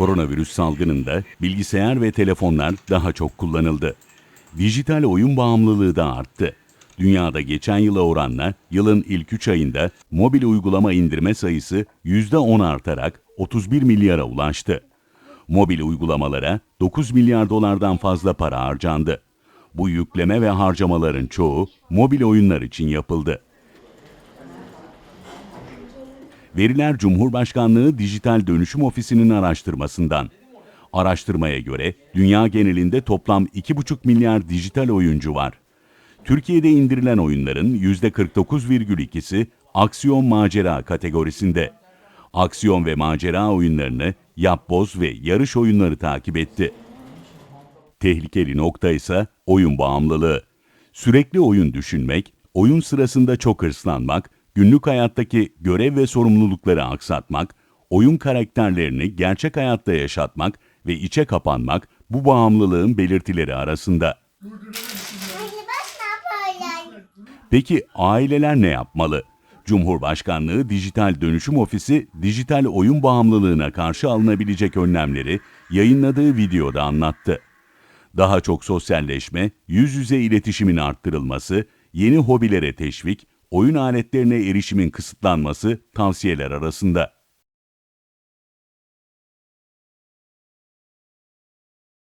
Koronavirüs salgınında bilgisayar ve telefonlar daha çok kullanıldı. Dijital oyun bağımlılığı da arttı. Dünyada geçen yıla oranla yılın ilk 3 ayında mobil uygulama indirme sayısı %10 artarak 31 milyara ulaştı. Mobil uygulamalara 9 milyar dolardan fazla para harcandı. Bu yükleme ve harcamaların çoğu mobil oyunlar için yapıldı. Veriler Cumhurbaşkanlığı Dijital Dönüşüm Ofisi'nin araştırmasından. Araştırmaya göre dünya genelinde toplam 2,5 milyar dijital oyuncu var. Türkiye'de indirilen oyunların %49,2'si aksiyon macera kategorisinde. Aksiyon ve macera oyunlarını yapboz ve yarış oyunları takip etti. Tehlikeli nokta ise oyun bağımlılığı. Sürekli oyun düşünmek, oyun sırasında çok hırslanmak, günlük hayattaki görev ve sorumlulukları aksatmak, oyun karakterlerini gerçek hayatta yaşatmak ve içe kapanmak bu bağımlılığın belirtileri arasında. Peki aileler ne yapmalı? Cumhurbaşkanlığı Dijital Dönüşüm Ofisi dijital oyun bağımlılığına karşı alınabilecek önlemleri yayınladığı videoda anlattı. Daha çok sosyalleşme, yüz yüze iletişimin arttırılması, yeni hobilere teşvik, oyun aletlerine erişimin kısıtlanması tavsiyeler arasında.